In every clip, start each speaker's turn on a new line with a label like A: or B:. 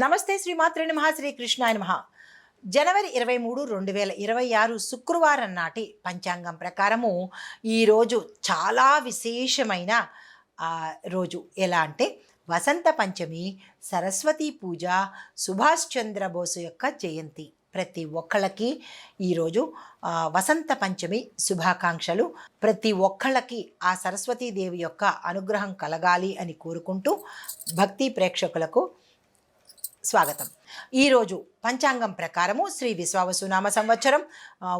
A: నమస్తే శ్రీమాత్రే నమ శ్రీ కృష్ణాయ నమ. జనవరి ఇరవై మూడు రెండు వేల ఇరవై ఆరు శుక్రవారం నాటి పంచాంగం ప్రకారము ఈరోజు చాలా విశేషమైన రోజు. ఎలా అంటే వసంత పంచమి సరస్వతి పూజ సుభాష్ చంద్రబోసు యొక్క జయంతి. ప్రతి ఒక్కళ్ళకి ఈరోజు వసంత పంచమి శుభాకాంక్షలు. ప్రతి ఒక్కళ్ళకి ఆ సరస్వతీదేవి యొక్క అనుగ్రహం కలగాలి అని కోరుకుంటూ భక్తి ప్రేక్షకులకు స్వాగతం. ఈరోజు పంచాంగం ప్రకారము శ్రీ విశ్వావసునామ సంవత్సరం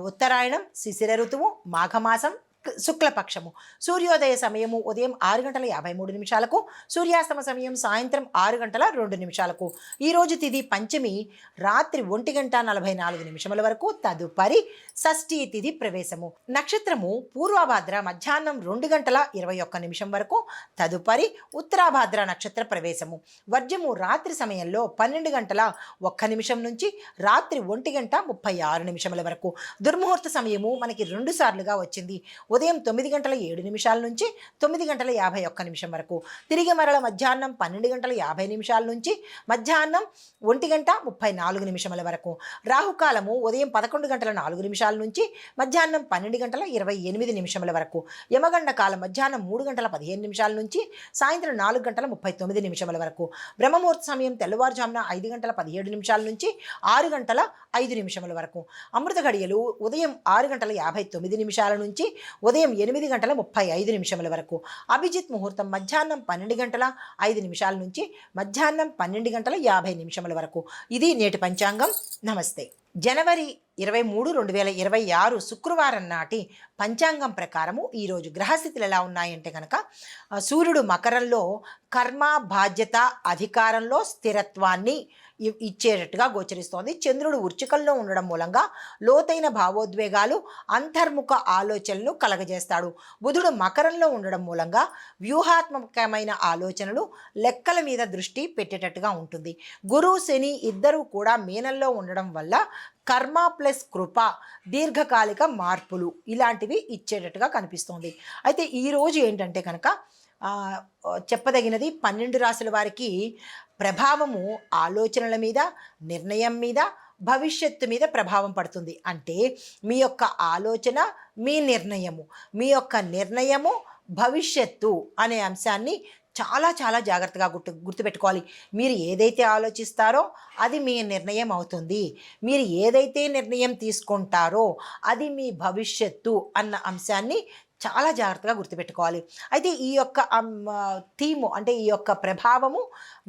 A: ఉత్తరాయణం శిశిర ఋతువు మాఘమాసం శుక్లపక్షము. సూర్యోదయ సమయము ఉదయం ఆరు గంటల యాభై మూడు నిమిషాలకు సూర్యాస్తమ సమయం సాయంత్రం ఆరు గంటల రెండు నిమిషాలకు. ఈరోజు తిథి పంచమి రాత్రి ఒంటి గంట నలభై నాలుగు నిమిషముల వరకు తదుపరి షష్ఠీ తిథి ప్రవేశము. నక్షత్రము పూర్వభాద్ర మధ్యాహ్నం రెండు గంటల ఇరవై ఒక్క నిమిషం వరకు తదుపరి ఉత్తరాభాద్ర నక్షత్ర ప్రవేశము. వర్జము రాత్రి సమయంలో పన్నెండు గంటల ఒక్క నిమిషం నుంచి రాత్రి ఒంటి గంట ముప్పై ఆరు నిమిషముల వరకు. దుర్ముహూర్త సమయము మనకి రెండు సార్లుగా వచ్చింది. ఉదయం తొమ్మిది గంటల ఏడు నిమిషాల నుంచి తొమ్మిది గంటల యాభై ఒక్క నిమిషం వరకు. తిరిగి మరల మధ్యాహ్నం పన్నెండు గంటల యాభై నిమిషాల నుంచి మధ్యాహ్నం ఒంటి గంట ముప్పై నాలుగు నిమిషముల వరకు. రాహుకాలము ఉదయం పదకొండు గంటల నాలుగు నిమిషాల నుంచి మధ్యాహ్నం పన్నెండు గంటల ఇరవై ఎనిమిది నిమిషముల వరకు. యమగండ కాలం మధ్యాహ్నం మూడు గంటల పదిహేను నిమిషాల నుంచి సాయంత్రం నాలుగు గంటల ముప్పై తొమ్మిది నిమిషముల వరకు. బ్రహ్మముహూర్త సమయం తెల్లవారుజామున ఐదు గంటల పదిహేడు నిమిషాల నుంచి ఆరు గంటల ఐదు నిమిషముల వరకు. అమృత ఘడియలు ఉదయం ఆరు గంటల యాభై తొమ్మిది నిమిషాల నుంచి ఉదయం ఎనిమిది గంటల ముప్పై ఐదు నిమిషముల వరకు. అభిజిత్ ముహూర్తం మధ్యాహ్నం పన్నెండు గంటల ఐదు నిమిషాల నుంచి మధ్యాహ్నం పన్నెండు గంటల యాభై నిమిషముల వరకు. ఇది నేటి పంచాంగం. నమస్తే. జనవరి ఇరవై మూడు రెండు వేల ఇరవై ఆరు శుక్రవారం నాటి పంచాంగం ప్రకారము ఈరోజు గ్రహస్థితులు ఎలా ఉన్నాయంటే కనుక సూర్యుడు మకరంలో కర్మ బాధ్యత అధికారంలో స్థిరత్వాన్ని ఇచ్చేటట్టుగా గోచరిస్తోంది. చంద్రుడు ఉర్చికల్లో ఉండడం మూలంగా లోతైన భావోద్వేగాలు అంతర్ముఖ ఆలోచనలు కలగజేస్తాడు. బుధుడు మకరంలో ఉండడం మూలంగా వ్యూహాత్మకమైన ఆలోచనలు లెక్కల మీద దృష్టి పెట్టేటట్టుగా ఉంటుంది. గురు శని ఇద్దరూ కూడా మీనంలో ఉండడం వల్ల కర్మ ప్లస్ కృప దీర్ఘకాలిక మార్పులు ఇలాంటివి ఇచ్చేటట్టుగా కనిపిస్తోంది. అయితే ఈరోజు ఏంటంటే కనుక చెప్పదగినది పన్నెండు రాసుల వారికి ప్రభావము ఆలోచనల మీద నిర్ణయం మీద భవిష్యత్తు మీద ప్రభావం పడుతుంది. అంటే మీ యొక్క ఆలోచన మీ నిర్ణయము. మీ యొక్క నిర్ణయము భవిష్యత్తు అనే అంశాన్ని చాలా చాలా జాగ్రత్తగా గుర్తు గుర్తుపెట్టుకోవాలి. మీరు ఏదైతే ఆలోచిస్తారో అది మీ నిర్ణయం అవుతుంది. మీరు ఏదైతే నిర్ణయం తీసుకుంటారో అది మీ భవిష్యత్తు అన్న అంశాన్ని చాలా జాగ్రత్తగా గుర్తుపెట్టుకోవాలి. అయితే ఈ యొక్క థీము అంటే ఈ యొక్క ప్రభావము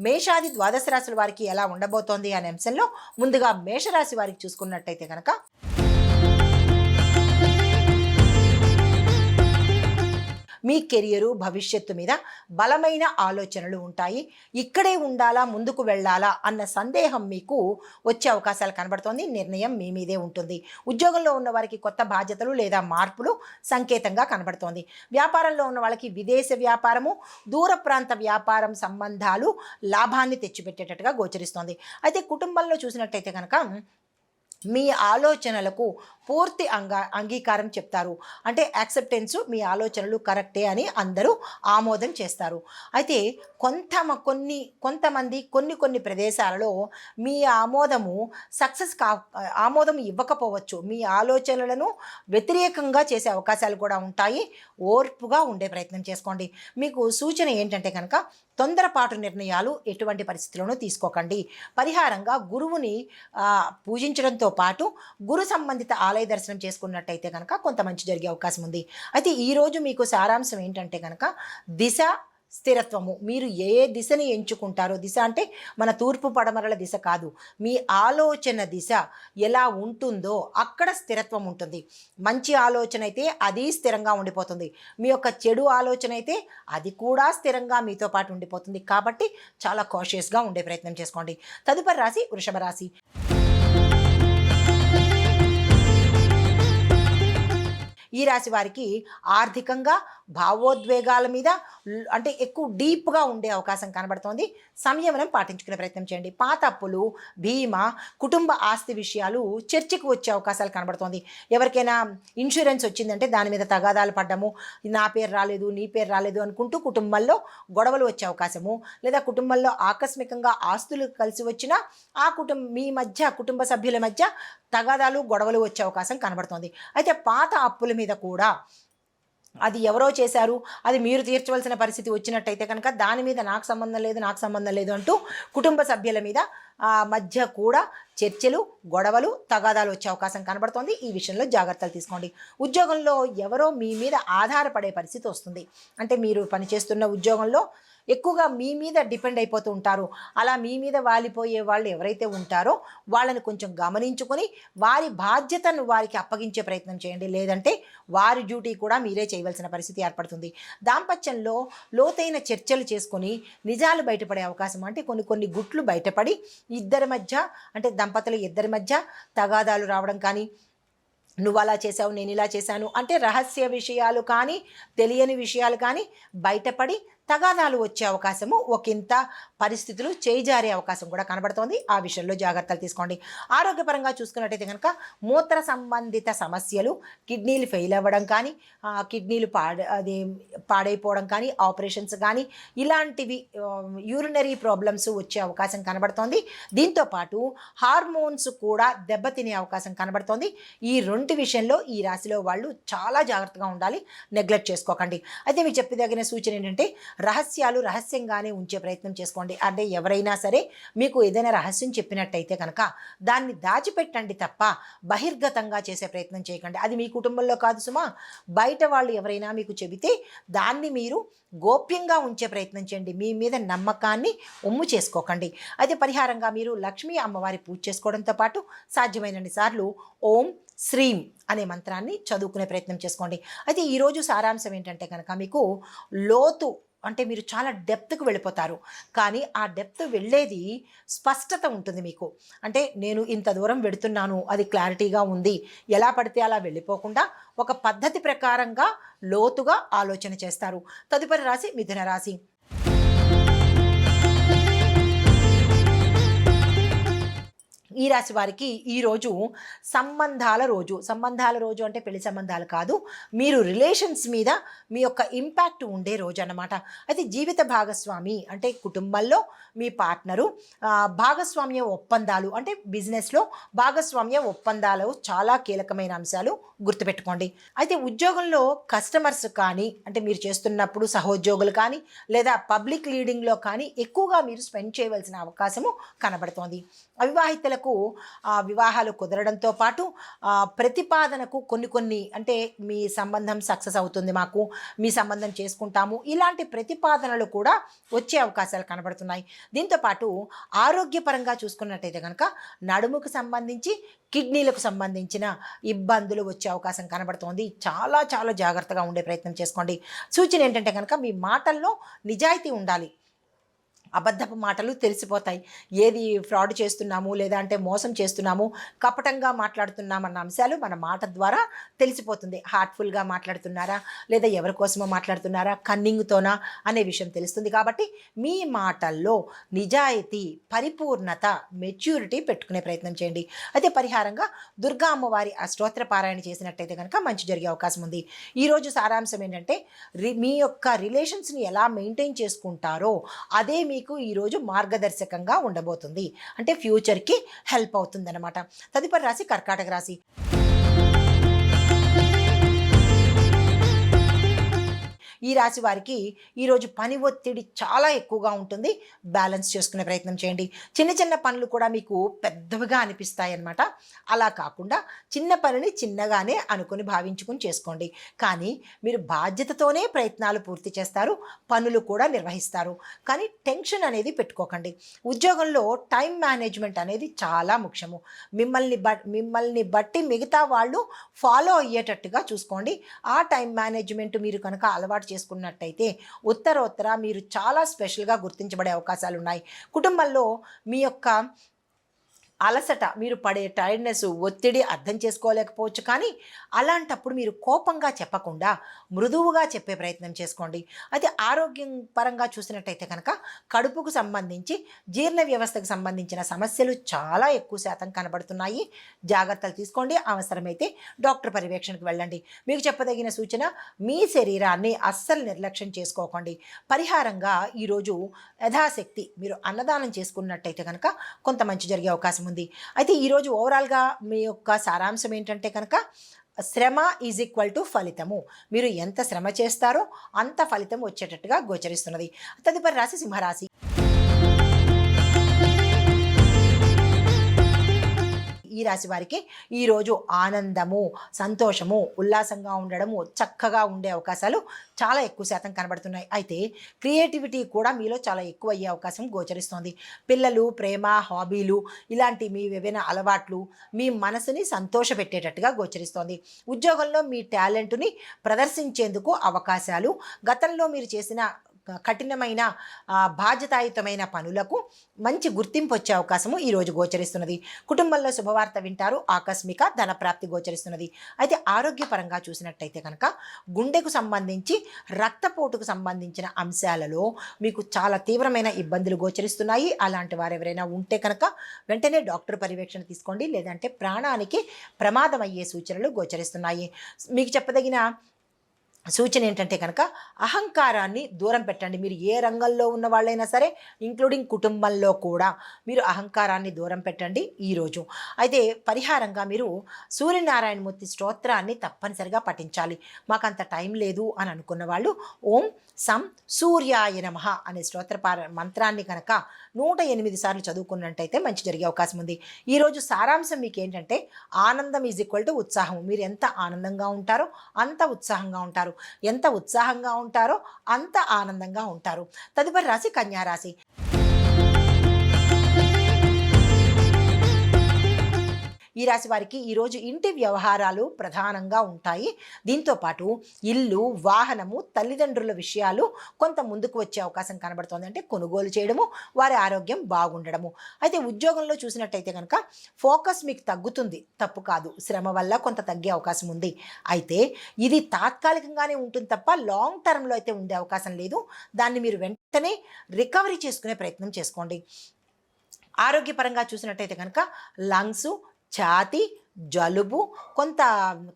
A: మేషాది ద్వాదశ రాశుల వారికి ఎలా ఉండబోతోంది అనే అంశంలో ముందుగా మేషరాశి వారికి చూసుకున్నట్టయితే కనుక మీ కెరియరు భవిష్యత్తు మీద బలమైన ఆలోచనలు ఉంటాయి. ఇక్కడే ఉండాలా ముందుకు వెళ్ళాలా అన్న సందేహం మీకు వచ్చే అవకాశాలు కనబడుతోంది. నిర్ణయం మీ మీదే ఉంటుంది. ఉద్యోగంలో ఉన్న వారికి కొత్త బాధ్యతలు లేదా మార్పులు సంకేతంగా కనబడుతోంది. వ్యాపారంలో ఉన్న వాళ్ళకి విదేశ వ్యాపారము దూర ప్రాంత వ్యాపారం సంబంధాలు లాభాన్ని తెచ్చిపెట్టేటట్టుగా గోచరిస్తోంది. అయితే కుటుంబంలో చూసినట్టయితే కనుక మీ ఆలోచనలకు పూర్తి అంగ అంగీకారం చెప్తారు. అంటే యాక్సెప్టెన్స్ మీ ఆలోచనలు కరెక్టే అని అందరూ ఆమోదం చేస్తారు. అయితే కొంత కొన్ని కొంతమంది కొన్ని కొన్ని ప్రదేశాలలో మీ ఆమోదము సక్సెస్ కా ఆమోదం ఇవ్వకపోవచ్చు. మీ ఆలోచనలను వ్యతిరేకంగా చేసే అవకాశాలు కూడా ఉంటాయి. ఓర్పుగా ఉండే ప్రయత్నం చేసుకోండి. మీకు సూచన ఏంటంటే కనుక తొందరపాటు నిర్ణయాలు ఎటువంటి పరిస్థితుల్లోనూ తీసుకోకండి. పరిహారంగా గురువుని పూజించడంతో పాటు గురు సంబంధిత ఆలయ దర్శనం చేసుకున్నట్టయితే కనుక కొంత మంచి జరిగే అవకాశం ఉంది. అయితే ఈరోజు మీకు సారాంశం ఏంటంటే కనుక దిశ స్థిరత్వము. మీరు ఏ దిశని ఎంచుకుంటారో దిశ అంటే మన తూర్పు పడమరల దిశ కాదు. మీ ఆలోచన దిశ ఎలా ఉంటుందో అక్కడ స్థిరత్వం ఉంటుంది. మంచి ఆలోచన అయితే అది స్థిరంగా ఉండిపోతుంది. మీ యొక్క చెడు ఆలోచన అయితే అది కూడా స్థిరంగా మీతో పాటు ఉండిపోతుంది. కాబట్టి చాలా కాషియస్గా ఉండే ప్రయత్నం చేసుకోండి. తదుపరి రాశి వృషభ రాశి. ఈ రాశి వారికి ఆర్థికంగా భావోద్వేగాల మీద అంటే ఎక్కువ డీప్గా ఉండే అవకాశం కనబడుతోంది. సంయమనం పాటించుకునే ప్రయత్నం చేయండి. పాత అప్పులు బీమా కుటుంబ ఆస్తి విషయాలు చర్చకు వచ్చే అవకాశాలు కనబడుతోంది. ఎవరికైనా ఇన్సూరెన్స్ వచ్చిందంటే దాని మీద తగాదాలు పడ్డము నా పేరు రాలేదు నీ పేరు రాలేదు అనుకుంటూ కుటుంబంలో గొడవలు వచ్చే అవకాశము లేదా కుటుంబంలో ఆకస్మికంగా ఆస్తులు కలిసి వచ్చినా ఆ కుటుంబం మీ మధ్య కుటుంబ సభ్యుల మధ్య తగాదాలు గొడవలు వచ్చే అవకాశం కనబడుతోంది. అయితే పాత అప్పుల మీద కూడా అది ఎవరో చేశారు అది మీరు తీర్చవలసిన పరిస్థితి వచ్చినట్టయితే కనుక దాని మీద నాకు సంబంధం లేదు నాకు సంబంధం లేదు అంటూ కుటుంబ సభ్యుల మీద మధ్య కూడా చర్చలు గొడవలు తగాదాలు వచ్చే అవకాశం కనబడుతోంది. ఈ విషయంలో జాగ్రత్తలు తీసుకోండి. ఉద్యోగంలో ఎవరో మీ మీద ఆధారపడే పరిస్థితి వస్తుంది. అంటే మీరు పనిచేస్తున్న ఉద్యోగంలో ఎక్కువగా మీ మీద డిపెండ్ అయిపోతూ ఉంటారు. అలా మీ మీద వాలిపోయే వాళ్ళు ఎవరైతే ఉంటారో వాళ్ళని కొంచెం గమనించుకొని వారి బాధ్యతను వారికి అప్పగించే ప్రయత్నం చేయండి. లేదంటే వారి డ్యూటీ కూడా మీరే చేయవలసిన పరిస్థితి ఏర్పడుతుంది. దాంపత్యంలో లోతైన చర్చలు చేసుకొని నిజాలు బయటపడే అవకాశం అంటే కొన్ని కొన్ని గుట్లు బయటపడి ఇద్దరి మధ్య అంటే దంపతులు ఇద్దరి మధ్య తగాదాలు రావడం కానీ నువ్వు అలా చేసావు నేను ఇలా చేశాను అంటే రహస్య విషయాలు కానీ తెలియని విషయాలు కానీ బయటపడి తగాదాలు వచ్చే అవకాశము ఒకంత పరిస్థితులు చేజారే అవకాశం కూడా కనబడుతోంది. ఆ విషయంలో జాగ్రత్తలు తీసుకోండి. ఆరోగ్యపరంగా చూసుకున్నట్టయితే కనుక మూత్ర సంబంధిత సమస్యలు కిడ్నీలు ఫెయిల్ అవ్వడం కానీ కిడ్నీలు పాడ అది పాడైపోవడం కానీ ఆపరేషన్స్ కానీ ఇలాంటివి యూరినరీ ప్రాబ్లమ్స్ వచ్చే అవకాశం కనబడుతోంది. దీంతో పాటు హార్మోన్స్ కూడా దెబ్బతినే అవకాశం కనబడుతోంది. ఈ రెండు విషయంలో ఈ రాశిలో వాళ్ళు చాలా జాగ్రత్తగా ఉండాలి. నెగ్లెక్ట్ చేసుకోకండి. అయితే మీకు చెప్పదగిన సూచన ఏంటంటే రహస్యాలు రహస్యంగానే ఉంచే ప్రయత్నం చేసుకోండి. అంటే ఎవరైనా సరే మీకు ఏదైనా రహస్యం చెప్పినట్టయితే కనుక దాన్ని దాచిపెట్టండి తప్ప బహిర్గతంగా చేసే ప్రయత్నం చేయకండి. అది మీ కుటుంబంలో కాదు సుమా. బయట వాళ్ళు ఎవరైనా మీకు చెబితే దాన్ని మీరు గోప్యంగా ఉంచే ప్రయత్నం చేయండి. మీ మీద నమ్మకాన్ని ఉమ్ము చేసుకోకండి. అయితే పరిహారంగా మీరు లక్ష్మీ అమ్మవారి పూజ చేసుకోవడంతో పాటు సాధ్యమైనన్ని సార్లు ఓం శ్రీం అనే మంత్రాన్ని చదువుకునే ప్రయత్నం చేసుకోండి. అయితే ఈరోజు సారాంశం ఏంటంటే కనుక మీకు లోతు అంటే మీరు చాలా డెప్త్కు వెళ్ళిపోతారు. కానీ ఆ డెప్త్ వెళ్ళేది స్పష్టత ఉంటుంది మీకు. అంటే నేను ఇంత దూరం వెడుతున్నాను అది క్లారిటీగా ఉంది. ఎలా పడితే అలా వెళ్ళిపోకుండా ఒక పద్ధతి ప్రకారంగా లోతుగా ఆలోచన చేస్తారు. తదుపరి రాశి మిథున రాశి. ఈ రాశి వారికి ఈరోజు సంబంధాల రోజు. సంబంధాల రోజు అంటే పెళ్ళి సంబంధాలు కాదు. మీరు రిలేషన్స్ మీద మీ యొక్క ఇంపాక్ట్ ఉండే రోజు అన్నమాట. అయితే జీవిత భాగస్వామి అంటే కుటుంబంలో మీ పార్ట్నరు భాగస్వామ్య ఒప్పందాలు అంటే బిజినెస్లో భాగస్వామ్య ఒప్పందాలు చాలా కీలకమైన అంశాలు గుర్తుపెట్టుకోండి. అయితే ఉద్యోగంలో కస్టమర్స్ కానీ అంటే మీరు చేస్తున్నప్పుడు సహోద్యోగులు కానీ లేదా పబ్లిక్ లీడింగ్లో కానీ ఎక్కువగా మీరు స్పెండ్ చేయవలసిన అవకాశము కనబడుతోంది. అవివాహితులకు వివాహాలు కుదరడంతో పాటు ప్రతిపాదనకు కొన్ని కొన్ని అంటే మీ సంబంధం సక్సెస్ అవుతుంది మాకు మీ సంబంధం చేసుకుంటాము ఇలాంటి ప్రతిపాదనలు కూడా వచ్చే అవకాశాలు కనబడుతున్నాయి. దీంతో పాటు ఆరోగ్యపరంగా చూసుకున్నట్టయితే కనుక నడుముకు సంబంధించి కిడ్నీలకు సంబంధించిన ఇబ్బందులు వచ్చే అవకాశం కనబడుతోంది. చాలా చాలా జాగ్రత్తగా ఉండే ప్రయత్నం చేసుకోండి. సూచన ఏంటంటే కనుక మీ మాటల్లో నిజాయితీ ఉండాలి. అబద్ధపు మాటలు తెలిసిపోతాయి. ఏది ఫ్రాడ్ చేస్తున్నాము లేదా అంటే మోసం చేస్తున్నాము కపటంగా మాట్లాడుతున్నామన్న అంశాలు మన మాట ద్వారా తెలిసిపోతుంది. హార్ట్ఫుల్గా మాట్లాడుతున్నారా లేదా ఎవరి కోసమో మాట్లాడుతున్నారా కన్నింగ్తోనా అనే విషయం తెలుస్తుంది. కాబట్టి మీ మాటల్లో నిజాయితీ పరిపూర్ణత మెచ్యూరిటీ పెట్టుకునే ప్రయత్నం చేయండి. అయితే పరిహారంగా దుర్గా అమ్మవారి ఆ స్తోత్ర పారాయణ చేసినట్టయితే కనుక మంచి జరిగే అవకాశం ఉంది. ఈరోజు సారాంశం ఏంటంటే రి మీ యొక్క రిలేషన్స్ని ఎలా మెయింటైన్ చేసుకుంటారో అదే మీ మీకు ఈరోజు మార్గదర్శకంగా ఉండబోతుంది. అంటే ఫ్యూచర్కి హెల్ప్ అవుతుంది అనమాట తదుపరి రాశి కర్కాటక రాశి. ఈ రాశి వారికి ఈరోజు పని ఒత్తిడి చాలా ఎక్కువగా ఉంటుంది. బ్యాలెన్స్ చేసుకునే ప్రయత్నం చేయండి. చిన్న చిన్న పనులు కూడా మీకు పెద్దవిగా అనిపిస్తాయి అన్నమాట అలా కాకుండా చిన్న పనిని చిన్నగానే అనుకుని భావించుకుని చేసుకోండి. కానీ మీరు బాధ్యతతోనే ప్రయత్నాలు పూర్తి చేస్తారు. పనులు కూడా నిర్వహిస్తారు. కానీ టెన్షన్ అనేది పెట్టుకోకండి. ఉద్యోగంలో టైం మేనేజ్మెంట్ అనేది చాలా ముఖ్యము. మిమ్మల్ని బట్ మిమ్మల్ని బట్టి మిగతా వాళ్ళు ఫాలో అయ్యేటట్టుగా చూసుకోండి. ఆ టైం మేనేజ్మెంట్ మీరు కనుక అలవాటు చేసుకున్నట్టయితే ఉత్తరోత్తర మీరు చాలా స్పెషల్గా గుర్తించబడే అవకాశాలు ఉన్నాయి కుటుంబంలో మీ యొక్క అలసట మీరు పడే టైర్డ్నెస్ ఒత్తిడి అర్థం చేసుకోలేకపోవచ్చు. కానీ అలాంటప్పుడు మీరు కోపంగా చెప్పకుండా మృదువుగా చెప్పే ప్రయత్నం చేసుకోండి. అది ఆరోగ్యం పరంగా చూసినట్టయితే కనుక కడుపుకు సంబంధించి జీర్ణ వ్యవస్థకు సంబంధించిన సమస్యలు చాలా ఎక్కువ శాతం కనబడుతున్నాయి. జాగ్రత్తలు తీసుకోండి. అవసరమైతే డాక్టర్ పర్యవేక్షణకు వెళ్ళండి. మీకు చెప్పదగిన సూచన మీ శరీరాన్ని అస్సలు నిర్లక్ష్యం చేసుకోకండి. పరిహారంగా ఈరోజు యథాశక్తి మీరు అన్నదానం చేసుకున్నట్టయితే కనుక కొంత మంచి జరిగే అవకాశం ఉంది. అయితే ఈరోజు ఓవరాల్గా మీ యొక్క సారాంశం ఏంటంటే కనుక శ్రమ ఈజ్ ఈక్వల్ టు ఫలితము. మీరు ఎంత శ్రమ చేస్తారో అంత ఫలితం వచ్చేటట్టుగా గోచరిస్తున్నది. తదుపరి రాశి సింహరాశి. ఈ రాశి వారికి ఈరోజు ఆనందము సంతోషము ఉల్లాసంగా ఉండడము చక్కగా ఉండే అవకాశాలు చాలా ఎక్కువ శాతం కనబడుతున్నాయి. అయితే క్రియేటివిటీ కూడా మీలో చాలా ఎక్కువ అయ్యే అవకాశం గోచరిస్తోంది. పిల్లలు ప్రేమ హాబీలు ఇలాంటి మీ ఏవైనా అలవాట్లు మీ మనసుని సంతోషపెట్టేటట్టుగా గోచరిస్తోంది. ఉద్యోగంలో మీ టాలెంట్ని ప్రదర్శించేందుకు అవకాశాలు గతంలో మీరు చేసిన కఠినమైన బాధ్యతాయుతమైన పనులకు మంచి గుర్తింపు వచ్చే అవకాశము ఈరోజు గోచరిస్తున్నది. కుటుంబంలో శుభవార్త వింటారు ఆకస్మిక ధనప్రాప్తి గోచరిస్తున్నది. అయితే ఆరోగ్యపరంగా చూసినట్టయితే కనుక గుండెకు సంబంధించి రక్తపోటుకు సంబంధించిన అంశాలలో మీకు చాలా తీవ్రమైన ఇబ్బందులు గోచరిస్తున్నాయి. అలాంటి వారు ఎవరైనా ఉంటే కనుక వెంటనే డాక్టర్ పర్యవేక్షణ తీసుకోండి. లేదంటే ప్రాణానికి ప్రమాదం అయ్యే సూచనలు గోచరిస్తున్నాయి. మీకు చెప్పదగిన సూచన ఏంటంటే కనుక అహంకారాన్ని దూరం పెట్టండి. మీరు ఏ రంగంలో ఉన్న వాళ్ళైనా సరే ఇంక్లూడింగ్ కుటుంబంలో కూడా మీరు అహంకారాన్ని దూరం పెట్టండి ఈరోజు అయితే పరిహారంగా మీరు సూర్యనారాయణమూర్తి స్తోత్రాన్ని తప్పనిసరిగా పఠించాలి. మాకు అంత టైం లేదు అని అనుకున్న వాళ్ళు ఓం సం సూర్యాయ నమ అనే స్తోత్ర పార మంత్రాన్ని కనుక నూట ఎనిమిది సార్లు చదువుకున్నట్టయితే మంచి జరిగే అవకాశం ఉంది. ఈరోజు సారాంశం మీకు ఏంటంటే ఆనందం ఈజ్ ఈక్వల్ టు ఉత్సాహం. మీరు ఎంత ఆనందంగా ఉంటారో అంత ఉత్సాహంగా ఉంటారు. ఎంత ఉత్సాహంగా ఉంటారో అంత ఆనందంగా ఉంటారు. తదుపరి రాశి కన్యా ఈ రాశి వారికి ఈరోజు ఇంటి వ్యవహారాలు ప్రధానంగా ఉంటాయి. దీంతో పాటు ఇల్లు వాహనము తల్లిదండ్రుల విషయాలు కొంత ముందుకు వచ్చే అవకాశం కనబడుతోంది. అంటే కొనుగోలు చేయడము వారి ఆరోగ్యం బాగుండడము. అయితే ఉద్యోగంలో చూసినట్టయితే కనుక ఫోకస్ మీకు తగ్గుతుంది. తప్పు కాదు. శ్రమ వల్ల కొంత తగ్గే అవకాశం ఉంది. అయితే ఇది తాత్కాలికంగానే ఉంటుంది తప్ప లాంగ్ టర్మ్లో అయితే ఉండే అవకాశం లేదు. దాన్ని మీరు వెంటనే రికవరీ చేసుకునే ప్రయత్నం చేసుకోండి. ఆరోగ్యపరంగా చూసినట్టయితే కనుక లంగ్స్ छाती జలుబు కొంత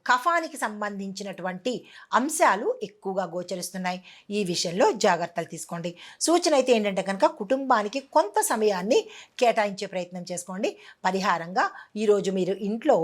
A: కఫానికి సంబంధించినటువంటి అంశాలు ఎక్కువగా గోచరిస్తున్నాయి. ఈ విషయంలో జాగ్రత్తలు తీసుకోండి. సూచన అయితే ఏంటంటే కనుక కుటుంబానికి కొంత సమయాన్ని కేటాయించే ప్రయత్నం చేసుకోండి. పరిహారంగా ఈరోజు మీరు ఇంట్లో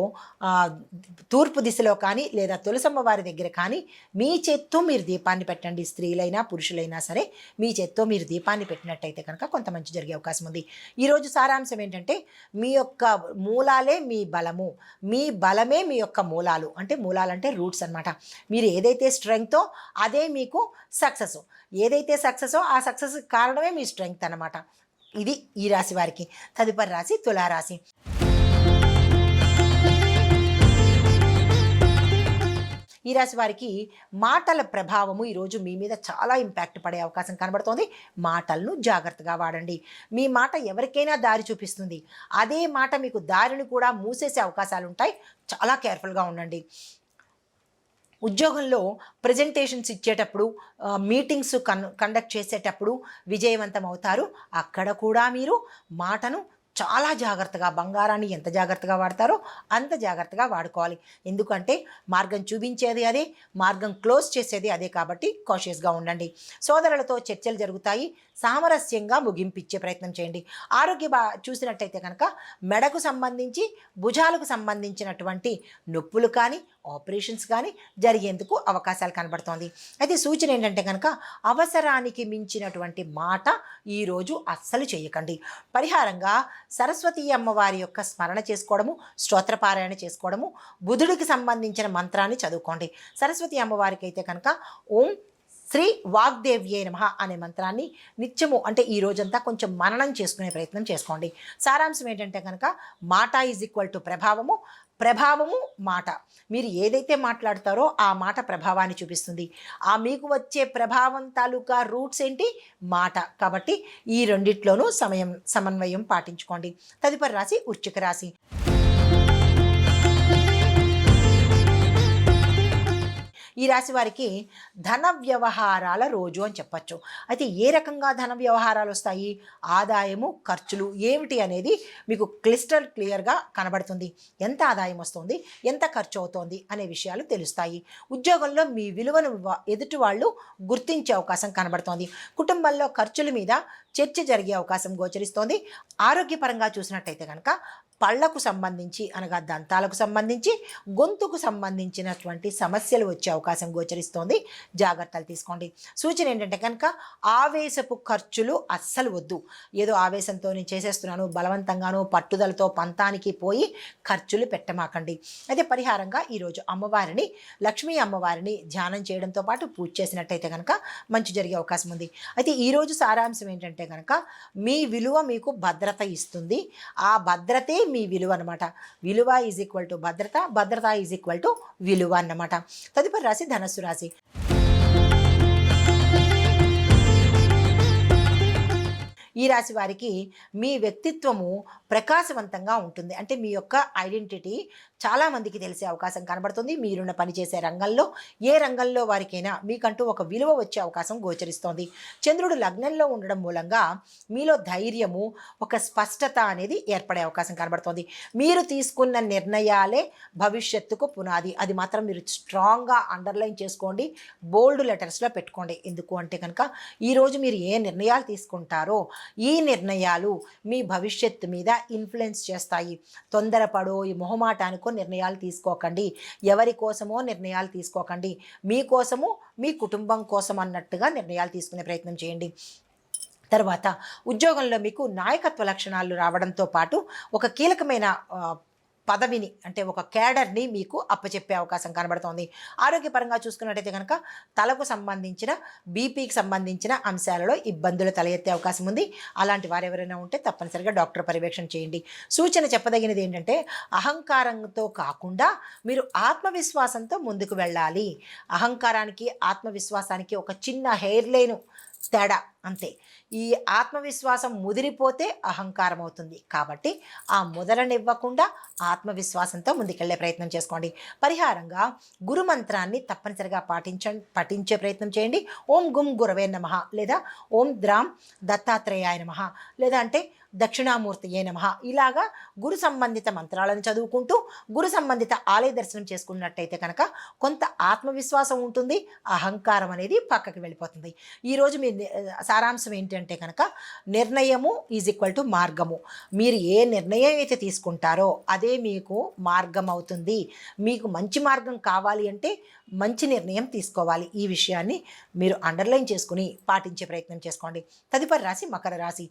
A: తూర్పు దిశలో కానీ లేదా తులసమ్మ వారి దగ్గర కానీ మీ చేత్తో మీరు దీపాన్ని పెట్టండి. స్త్రీలైనా పురుషులైనా సరే మీ చేత్తో మీరు దీపాన్ని పెట్టినట్టయితే కనుక కొంత మంచి జరిగే అవకాశం ఉంది. ఈరోజు సారాంశం ఏంటంటే మీ యొక్క మూలాలే మీ బలము. మీ బలమే మీ యొక్క మూలాలు. అంటే మూలాలు అంటే రూట్స్ అన్నమాట. మీరు ఏదైతే స్ట్రెంగ్తో అదే మీకు సక్సెస్. ఏదైతే సక్సెసో ఆ సక్సెస్ కారణమే మీ స్ట్రెంగ్త్ అనమాట ఇది ఈ రాశి వారికి. తదుపరి రాశి తులారాశి. ఈ రాశి వారికి మాటల ప్రభావము ఈరోజు మీ మీద చాలా ఇంపాక్ట్ పడే అవకాశం కనబడుతోంది. మాటలను జాగ్రత్తగా వాడండి. మీ మాట ఎవరికైనా దారి చూపిస్తుంది. అదే మాట మీకు దారిని కూడా మూసేసే అవకాశాలు ఉంటాయి. చాలా కేర్ఫుల్గా ఉండండి. ఉద్యోగంలో ప్రజెంటేషన్స్ ఇచ్చేటప్పుడు మీటింగ్స్ కన్ కండక్ట్ చేసేటప్పుడు విజయవంతం అవుతారు. అక్కడ కూడా మీరు మాటను చాలా జాగ్రత్తగా బంగారాన్ని ఎంత జాగ్రత్తగా వాడతారో అంత జాగ్రత్తగా వాడుకోవాలి. ఎందుకంటే మార్గం చూపించేది అదే మార్గం క్లోజ్ చేసేది అదే కాబట్టి కాషియస్గా ఉండండి. సోదరులతో చర్చలు జరుగుతాయి. సామరస్యంగా ముగింపిచ్చే ప్రయత్నం చేయండి. ఆరోగ్య బా చూసినట్టయితే కనుక మెడకు సంబంధించి భుజాలకు సంబంధించినటువంటి నొప్పులు కానీ ఆపరేషన్స్ కానీ జరిగేందుకు అవకాశాలు కనబడుతోంది. అయితే సూచన ఏంటంటే కనుక అవసరానికి మించినటువంటి మాట ఈరోజు అస్సలు చేయకండి. పరిహారంగా సరస్వతి అమ్మవారి యొక్క స్మరణ చేసుకోవడము స్తోత్రపారాయణ చేసుకోవడము బుధుడికి సంబంధించిన మంత్రాన్ని చదువుకోండి. సరస్వతి అమ్మవారికి అయితే కనుక ఓం శ్రీ వాగ్దేవ్యే నమ అనే మంత్రాన్ని నిత్యము అంటే ఈ రోజంతా కొంచెం మననం చేసుకునే ప్రయత్నం చేసుకోండి. సారాంశం ఏంటంటే కనుక మాట ఈజ్ ఈక్వల్ టు ప్రభావము ప్రభావము మాట. మీరు ఏదైతే మాట్లాడతారో ఆ మాట ప్రభావాన్ని చూపిస్తుంది. ఆ మీకు వచ్చే ప్రభావం తాలూకా రూట్స్ ఏంటి? మాట. కాబట్టి ఈ రెండిట్లోనూ సమయం సమన్వయం పాటించుకోండి. తదుపరి రాశి ఉచ్చిక రాశి. ఈ రాశి వారికి ధన వ్యవహారాల రోజు అని చెప్పచ్చు. అయితే ఏ రకంగా ధన వ్యవహారాలు వస్తాయి? ఆదాయము ఖర్చులు ఏమిటి అనేది మీకు క్లిస్టల్ క్లియర్గా కనబడుతుంది. ఎంత ఆదాయం వస్తుంది? ఎంత ఖర్చు అవుతోంది? అనే విషయాలు తెలుస్తాయి. ఉద్యోగంలో మీ విలువను వ- ఎదుటి వాళ్ళు గుర్తించే అవకాశం కనబడుతోంది. కుటుంబంలో ఖర్చుల మీద చర్చ జరిగే అవకాశం గోచరిస్తోంది. ఆరోగ్యపరంగా చూసినట్టయితే కనుక పళ్ళకు సంబంధించి అనగా దంతాలకు సంబంధించి గొంతుకు సంబంధించినటువంటి సమస్యలు వచ్చే అవకాశం గోచరిస్తోంది. జాగ్రత్తలు తీసుకోండి. సూచన ఏంటంటే కనుక ఆవేశపు ఖర్చులు అస్సలు వద్దు. ఏదో ఆవేశంతో నేను చేసేస్తున్నాను బలవంతంగాను పట్టుదలతో పంతానికి పోయి ఖర్చులు పెట్టమాకండి. అయితే పరిహారంగా ఈరోజు అమ్మవారిని లక్ష్మీ అమ్మవారిని ధ్యానం చేయడంతో పాటు పూజ చేసినట్టయితే కనుక మంచి జరిగే అవకాశం ఉంది. అయితే ఈరోజు సారాంశం ఏంటంటే కనుక మీ విలువ మీకు భద్రత ఇస్తుంది. ఆ భద్రతే మీ విలువ అనమాట విలువ ఈజ్ ఈక్వల్ టు భద్రత భద్రత ఈజ్ ఈక్వల్ టు విలువ అన్నమాట. తదుపరి రాశి ధనస్సు రాశి. ఈ రాశి వారికి మీ వ్యక్తిత్వము ప్రకాశవంతంగా ఉంటుంది. అంటే మీ యొక్క ఐడెంటిటీ చాలామందికి తెలిసే అవకాశం కనబడుతుంది. మీరున్న పనిచేసే రంగంలో ఏ రంగంలో వారికైనా మీకంటూ ఒక విలువ వచ్చే అవకాశం గోచరిస్తోంది. చంద్రుడు లగ్నంలో ఉండడం మూలంగా మీలో ధైర్యము ఒక స్పష్టత అనేది ఏర్పడే అవకాశం కనబడుతోంది. మీరు తీసుకున్న నిర్ణయాలే భవిష్యత్తుకు పునాది. అది మాత్రం మీరు స్ట్రాంగ్గా అండర్లైన్ చేసుకోండి బోల్డ్ లెటర్స్లో పెట్టుకోండి. ఎందుకు అంటే కనుక ఈరోజు మీరు ఏ నిర్ణయాలు తీసుకుంటారో ఈ నిర్ణయాలు మీ భవిష్యత్తు మీద ఇన్ఫ్లుయెన్స్ చేస్తాయి. తొందరపడో ఈ మొహమాటానికో నిర్ణయాలు తీసుకోకండి. ఎవరి కోసమో నిర్ణయాలు తీసుకోకండి. మీకోసము మీ కుటుంబం కోసం అన్నట్టుగా నిర్ణయాలు తీసుకునే ప్రయత్నం చేయండి. తర్వాత ఉద్యోగంలో మీకు నాయకత్వ లక్షణాలు రావడంతో పాటు ఒక కీలకమైన పదవిని అంటే ఒక క్యాడర్ని మీకు అప్పచెప్పే అవకాశం కనబడుతోంది. ఆరోగ్యపరంగా చూసుకున్నట్టయితే కనుక తలకు సంబంధించిన బీపీకి సంబంధించిన అంశాలలో ఇబ్బందులు తల ఎత్తే అవకాశం ఉంది. అలాంటి వారు ఎవరైనా ఉంటే తప్పనిసరిగా డాక్టర్ పర్యవేక్షణ చేయండి. సూచన చెప్పదగినది ఏంటంటే అహంకారంతో కాకుండా మీరు ఆత్మవిశ్వాసంతో ముందుకు వెళ్ళాలి. అహంకారానికి ఆత్మవిశ్వాసానికి ఒక చిన్న హెయిర్ లైను తేడా అంతే. ఈ ఆత్మవిశ్వాసం ముదిరిపోతే అహంకారం అవుతుంది కాబట్టి ఆ ముదలనివ్వకుండా ఆత్మవిశ్వాసంతో ముందుకెళ్ళే ప్రయత్నం చేసుకోండి. పరిహారంగా గురు మంత్రాన్ని తప్పనిసరిగా పాటించ పఠించే ప్రయత్నం చేయండి. ఓం గుం గురవే నమ లేదా ఓం ద్రాం దత్తాత్రేయాయ నమ లేదా అంటే దక్షిణామూర్తి ఏ నమ. ఇలాగా గురు సంబంధిత మంత్రాలను చదువుకుంటూ గురు సంబంధిత ఆలయ దర్శనం చేసుకున్నట్టయితే కనుక కొంత ఆత్మవిశ్వాసం ఉంటుంది అహంకారం అనేది పక్కకి వెళ్ళిపోతుంది. ఈరోజు మీ సారాంశం ఏంటంటే కనుక నిర్ణయము ఈజ్ ఈక్వల్ టు మార్గము. మీరు ఏ నిర్ణయం అయితే తీసుకుంటారో అదే మీకు మార్గం అవుతుంది. మీకు మంచి మార్గం కావాలి అంటే మంచి నిర్ణయం తీసుకోవాలి. ఈ విషయాన్ని మీరు అండర్లైన్ చేసుకుని పాటించే ప్రయత్నం చేసుకోండి. తదుపరి రాశి మకర రాశి.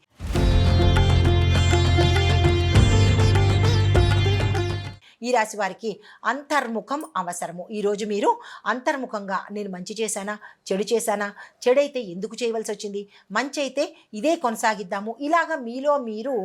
A: ఈ రాశి వారికి అంతర్ముఖం అవసరము. ఈరోజు మీరు అంతర్ముఖంగా నేను మంచి చేశానా? చెడు చేశానా? చెడైతే ఎందుకు చేయవలసి వచ్చింది? మంచి అయితే ఇదే కొనసాగిద్దాము. ఇలాగా మీలో మీరు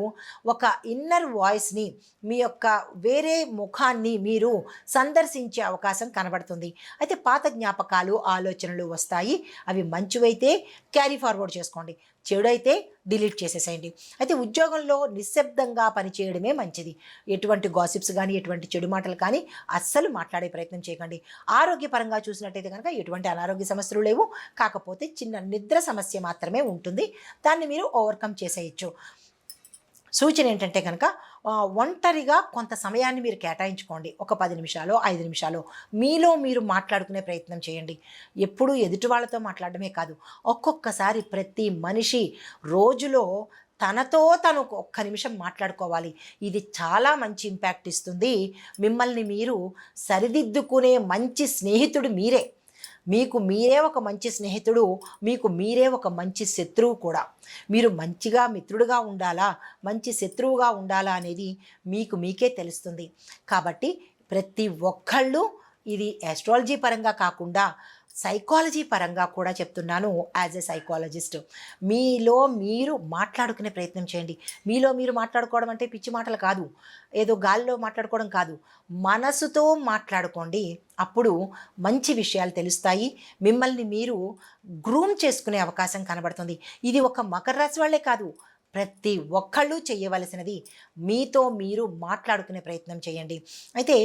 A: ఒక ఇన్నర్ వాయిస్ని మీ యొక్క వేరే ముఖాన్ని మీరు సందర్శించే అవకాశం కనబడుతుంది. అయితే పాత జ్ఞాపకాలు ఆలోచనలు వస్తాయి. అవి మంచివైతే క్యారీ ఫార్వర్డ్ చేసుకోండి. చెడు అయితే డిలీట్ చేసేసేయండి. అయితే ఉద్యోగంలో నిశ్శబ్దంగా పనిచేయడమే మంచిది. ఎటువంటి గాసిప్స్ కానీ ఎటువంటి చెడు మాటలు కానీ అస్సలు మాట్లాడే ప్రయత్నం చేయకండి. ఆరోగ్యపరంగా చూసినట్టయితే కనుక ఎటువంటి అనారోగ్య సమస్యలు లేవు. కాకపోతే చిన్న నిద్ర సమస్య మాత్రమే ఉంటుంది. దాన్ని మీరు ఓవర్కమ్ చేసేయచ్చు. సూచన ఏంటంటే కనుక ఒంటరిగా కొంత సమయాన్ని మీరు కేటాయించుకోండి. ఒక పది నిమిషాలు ఐదు నిమిషాలు. మీలో మీరు మాట్లాడుకునే ప్రయత్నం చేయండి. ఎప్పుడూ ఎదుటి వాళ్ళతో మాట్లాడడమే కాదు. ఒక్కొక్కసారి ప్రతి మనిషి రోజులో తనతో తను ఒక్క నిమిషం మాట్లాడుకోవాలి. ఇది చాలా మంచి ఇంపాక్ట్ ఇస్తుంది. మిమ్మల్ని మీరు సరిదిద్దుకునే మంచి స్నేహితుడు మీరే. మీకు మీరే ఒక మంచి స్నేహితుడు మీకు మీరే ఒక మంచి శత్రువు కూడా. మీరు మంచిగా మిత్రుడుగా ఉండాలా? మంచి శత్రువుగా ఉండాలా అనేది మీకు మీకే తెలుస్తుంది. కాబట్టి ప్రతి ఒక్కళ్ళు ఇది ఆస్ట్రాలజీ పరంగా కాకుండా సైకాలజీ పరంగా కూడా చెప్తున్నాను యాజ్ ఎ సైకాలజిస్ట్ మీలో మీరు మాట్లాడుకునే ప్రయత్నం చేయండి. మీలో మీరు మాట్లాడుకోవడం అంటే పిచ్చి మాటలు కాదు. ఏదో గాలిలో మాట్లాడుకోవడం కాదు. మనసుతో మాట్లాడుకోండి. అప్పుడు మంచి విషయాలు తెలుస్తాయి. మిమ్మల్ని మీరు గ్రూమ్ చేసుకునే అవకాశం కనబడుతుంది. ఇది ఒక మకర రాశి వాళ్ళే కాదు. ప్రతి ఒక్కళ్ళు చేయవలసినది. మీతో మీరు మాట్లాడుకునే ప్రయత్నం చేయండి. అయితే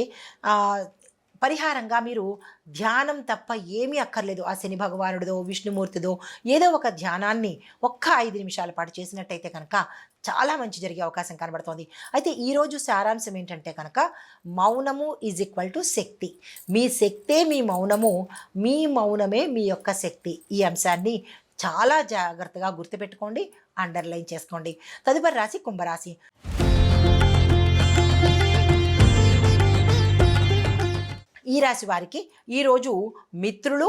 A: పరిహారంగా మీరు ధ్యానం తప్ప ఏమీ అక్కర్లేదు. ఆ శని భగవానుడిదో విష్ణుమూర్తిదో ఏదో ఒక ధ్యానాన్ని ఒక్క ఐదు నిమిషాల పాటు చేసినట్టయితే కనుక చాలా మంచి జరిగే అవకాశం కనబడుతోంది. అయితే ఈరోజు సారాంశం ఏంటంటే కనుక మౌనము ఈజ్ ఈక్వల్ టు శక్తి. మీ శక్తే మీ మౌనము మీ మౌనమే మీ యొక్క శక్తి. ఈ అంశాన్ని చాలా జాగ్రత్తగా గుర్తుపెట్టుకోండి అండర్లైన్ చేసుకోండి. తదుపరి రాశి కుంభరాశి. ఈ రాశి వారికి ఈరోజు మిత్రులు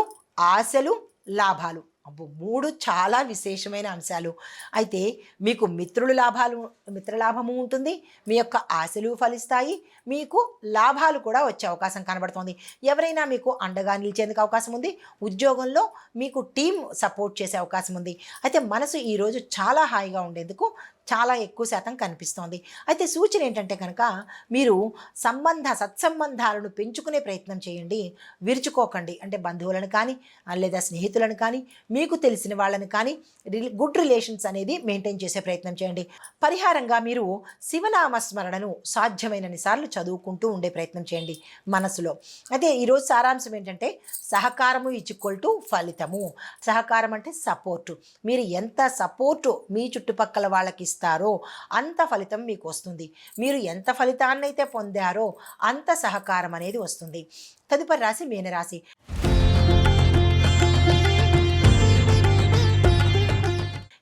A: ఆశలు లాభాలు. అబ్బో మూడు చాలా విశేషమైన అంశాలు. అయితే మీకు మిత్రులు లాభాలు మిత్రలాభము ఉంటుంది మీ యొక్క ఆశలు ఫలిస్తాయి మీకు లాభాలు కూడా వచ్చే అవకాశం కనబడుతోంది. ఎవరైనా మీకు అండగా నిలిచేందుకు అవకాశం ఉంది ఉద్యోగంలో మీకు టీం సపోర్ట్ చేసే అవకాశం ఉంది. అయితే మనసు ఈరోజు చాలా హాయిగా ఉండేందుకు చాలా ఎక్కువ శాతం కనిపిస్తోంది. అయితే సూచన ఏంటంటే కనుక మీరు సంబంధ సత్సంబంధాలను పెంచుకునే ప్రయత్నం చేయండి. విరుచుకోకండి. అంటే బంధువులను కానీ లేదా స్నేహితులను కానీ మీకు తెలిసిన వాళ్ళని కానీ గుడ్ రిలేషన్స్ అనేది మెయింటైన్ చేసే ప్రయత్నం చేయండి. పరిహారంగా మీరు శివనామ స్మరణను సాధ్యమైనన్ని సార్లు చదువుకుంటూ ఉండే ప్రయత్నం చేయండి మనసులో. అయితే ఈరోజు సారాంశం ఏంటంటే సహకారము ఈక్వల్ టు ఫలితము. సహకారం అంటే సపోర్టు. మీరు ఎంత సపోర్టు మీ చుట్టుపక్కల వాళ్ళకి ఇస్తారో అంత ఫలితం మీకు వస్తుంది. మీరు ఎంత ఫలితాన్నైతే పొందారో అంత సహకారం అనేది వస్తుంది. తదుపరి రాశి మీనరాశి.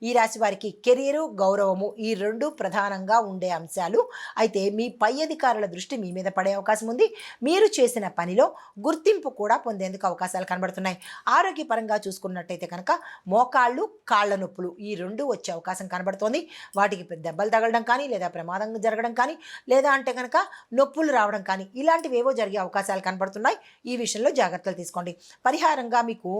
A: ఈ రాశి వారికి కెరీరు గౌరవము ఈ రెండు ప్రధానంగా ఉండే అంశాలు. అయితే మీ పై అధికారుల దృష్టి మీ మీద పడే అవకాశం ఉంది. మీరు చేసిన పనిలో గుర్తింపు కూడా పొందేందుకు అవకాశాలు కనబడుతున్నాయి. ఆరోగ్యపరంగా చూసుకున్నట్టయితే కనుక మోకాళ్ళు కాళ్ళ నొప్పులు ఈ రెండు వచ్చే అవకాశం కనబడుతోంది. వాటికి పెద్ద దెబ్బలు తగలడం కానీ లేదా ప్రమాదం జరగడం కానీ లేదా అంటే కనుక నొప్పులు రావడం కానీ ఇలాంటివి ఏవో జరిగే అవకాశాలు కనబడుతున్నాయి. ఈ విషయంలో జాగ్రత్తలు తీసుకోండి. పరిహారంగా మీకు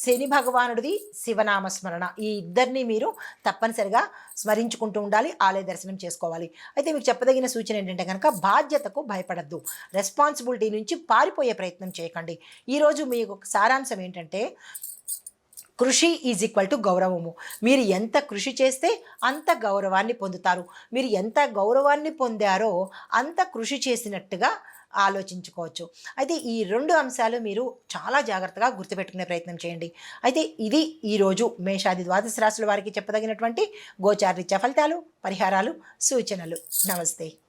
A: శని భగవానుడిది శివనామస్మరణ. ఈ ఇద్దరిని మీరు తప్పనిసరిగా స్మరించుకుంటూ ఉండాలి ఆలయ దర్శనం చేసుకోవాలి. అయితే మీకు చెప్పదగిన సూచన ఏంటంటే కనుక బాధ్యతకు భయపడద్దు. రెస్పాన్సిబిలిటీ నుంచి పారిపోయే ప్రయత్నం చేయకండి. ఈరోజు మీకు సారాంశం ఏంటంటే కృషి ఈజ్ ఈక్వల్ టు గౌరవము. మీరు ఎంత కృషి చేస్తే అంత గౌరవాన్ని పొందుతారు. మీరు ఎంత గౌరవాన్ని పొందారో అంత కృషి చేసినట్టుగా ఆలోచించుకోవచ్చు. అయితే ఈ రెండు అంశాలు మీరు చాలా జాగ్రత్తగా గుర్తుపెట్టుకునే ప్రయత్నం చేయండి. అయితే ఇది ఈరోజు మేషాది ద్వాదశ రాశుల వారికి చెప్పదగినటువంటి గోచారీత్య ఫలితాలు పరిహారాలు సూచనలు. నమస్తే.